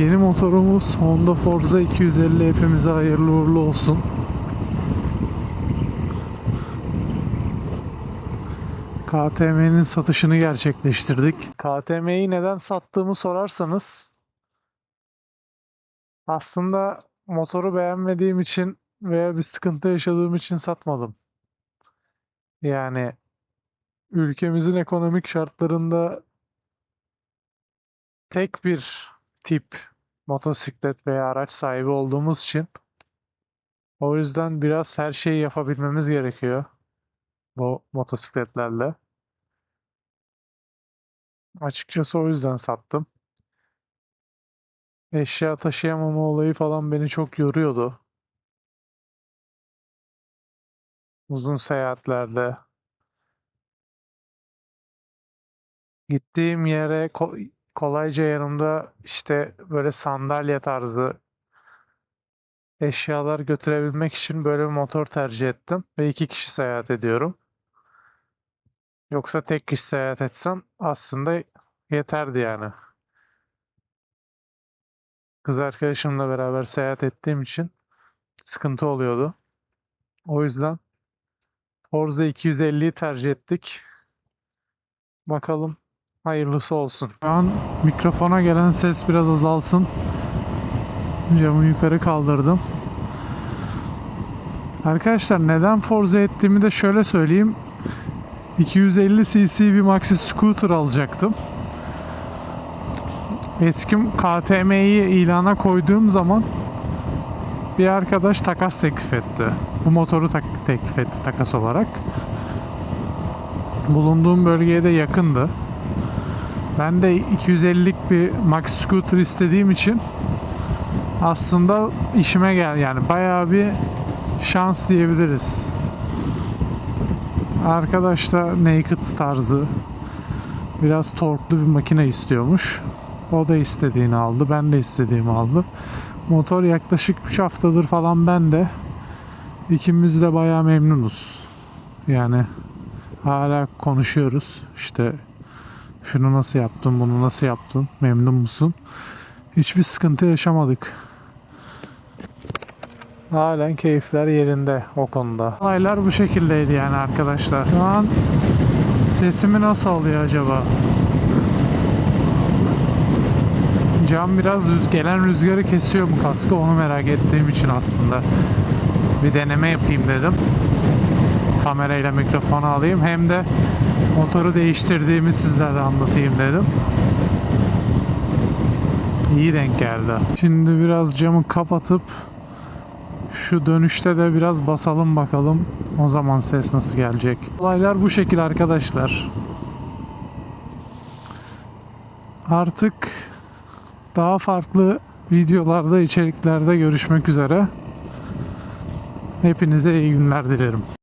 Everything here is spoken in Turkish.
Yeni motorumuz Honda Forza 250 hepimize hayırlı uğurlu olsun. KTM'nin satışını gerçekleştirdik. KTM'yi neden sattığımı sorarsanız aslında motoru beğenmediğim için veya bir sıkıntı yaşadığım için satmadım. Yani ülkemizin ekonomik şartlarında tek bir tip motosiklet veya araç sahibi olduğumuz için o yüzden biraz her şeyi yapabilmemiz gerekiyor bu motosikletlerle. Açıkçası o yüzden sattım. Eşya taşıyamama olayı falan beni çok yoruyordu. Uzun seyahatlerde gittiğim yere kolayca yanımda işte böyle sandalye tarzı eşyalar götürebilmek için böyle bir motor tercih ettim ve iki kişi seyahat ediyorum. Yoksa tek kişi seyahat etsem aslında yeterdi yani. Kız arkadaşımla beraber seyahat ettiğim için sıkıntı oluyordu. O yüzden Forza 250'yi tercih ettik. Bakalım hayırlısı olsun. Şu an mikrofona gelen ses biraz azalsın. Camı yukarı kaldırdım. Arkadaşlar neden Forza ettiğimi de şöyle söyleyeyim. 250 cc bir maxi scooter alacaktım. Eski KTM'yi ilana koyduğum zaman bir arkadaş takas teklif etti. Bu motoru tak- teklif etti takas olarak. Bulunduğum bölgeye de yakındı. Ben de 250'lik bir maxi scooter istediğim için aslında işime gel yani bayağı bir şans diyebiliriz. Arkadaş da naked tarzı biraz torklu bir makine istiyormuş. O da istediğini aldı. Ben de istediğimi aldım. Motor yaklaşık 3 haftadır falan ben de ikimiz de bayağı memnunuz. Yani hala konuşuyoruz. İşte şunu nasıl yaptın, bunu nasıl yaptın, memnun musun? Hiçbir sıkıntı yaşamadık. Halen keyifler yerinde o konuda. Olaylar bu şekildeydi yani arkadaşlar. Şu an sesimi nasıl alıyor acaba? Cam biraz rüz- gelen rüzgarı kesiyor mu kaskı onu merak ettiğim için aslında. Bir deneme yapayım dedim. Kamerayla mikrofonu alayım hem de motoru değiştirdiğimi sizlere anlatayım dedim. İyi denk geldi. Şimdi biraz camı kapatıp şu dönüşte de biraz basalım bakalım. O zaman ses nasıl gelecek. Olaylar bu şekil arkadaşlar. Artık daha farklı videolarda, içeriklerde görüşmek üzere. Hepinize iyi günler dilerim.